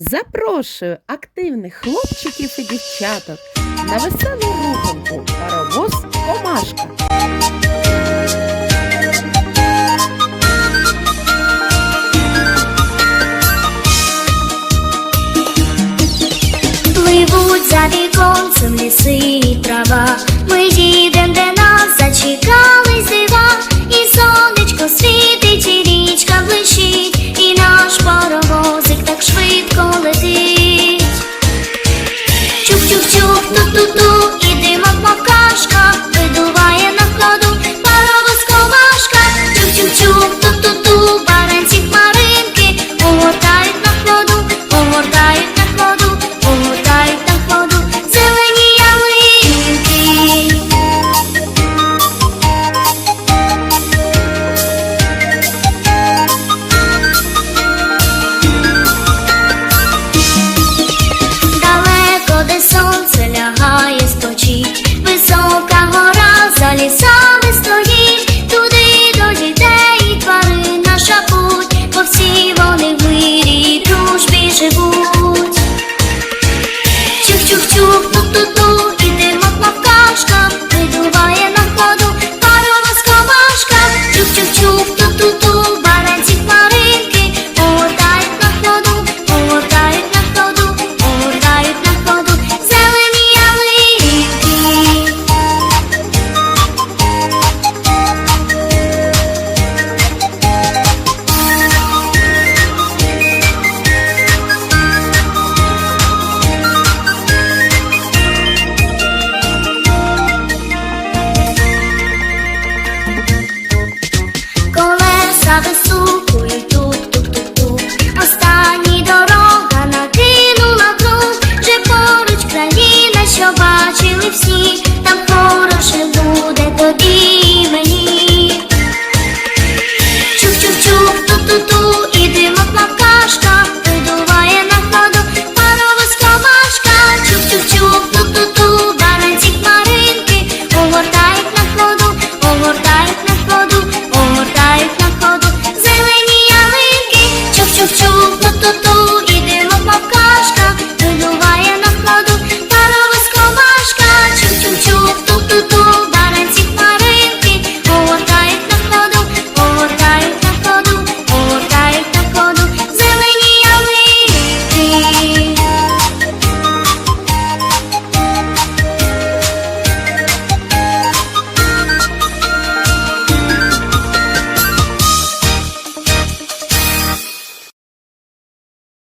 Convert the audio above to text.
Запрошую активних хлопчиків і дівчаток на веселу руханку паровоз Комашка. Пливуть за віконцем ліси і трава, ми ти туди до людей і тварин наша путь, бо всі дружбі живуть. Чух-чух-чух, ту-ту-ту, ідемо по вкашкам, видуває на ходу парова з комашка, чух-чух-чух. бачили всі.